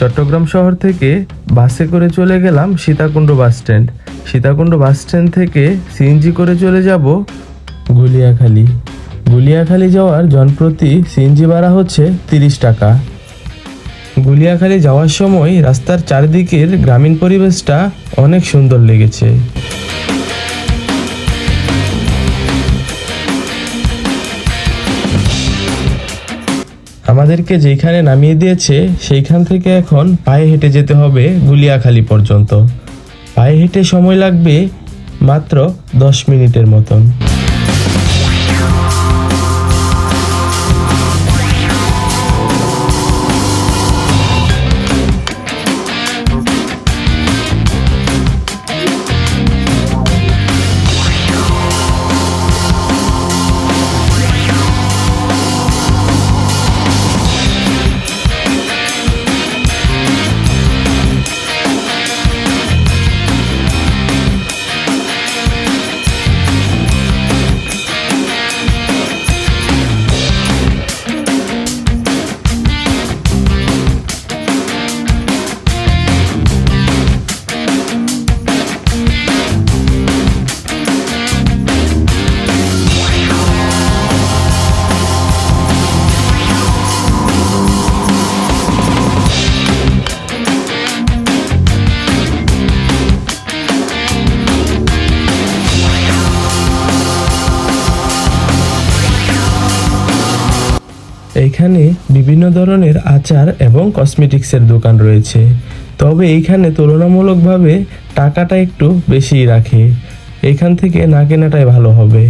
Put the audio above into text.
চট্টগ্রাম শহর থেকে বাসে করে চলে গেলাম Sitakunda bus stand. Sitakunda bus stand থেকে সিএনজি করে চলে যাব গুলিয়াখালী। গুলিয়াখালী যাওয়ার জনপ্রতি সিএনজি ভাড়া হচ্ছে তিরিশ টাকা। গুলিয়াখালী যাওয়ার সময় রাস্তার চারিদিকের গ্রামীণ পরিবেশটা অনেক সুন্দর লেগেছে। আমাদেরকে যেখানে নামিয়ে দিয়েছে, সেইখান থেকে এখন পায়ে হেঁটে যেতে হবে গুলিয়াখালি পর্যন্ত। পায়ে হেঁটে সময় লাগবে মাত্র দশ মিনিটের মতন। এইখানে বিভিন্ন ধরনের আচার এবং কসমেটিক্সের দোকান রয়েছে। তবে এইখানে তুলনামূলকভাবে টাকাটা একটু বেশিই রাখে। এখান থেকে না কেনাটাই ভালো হবে।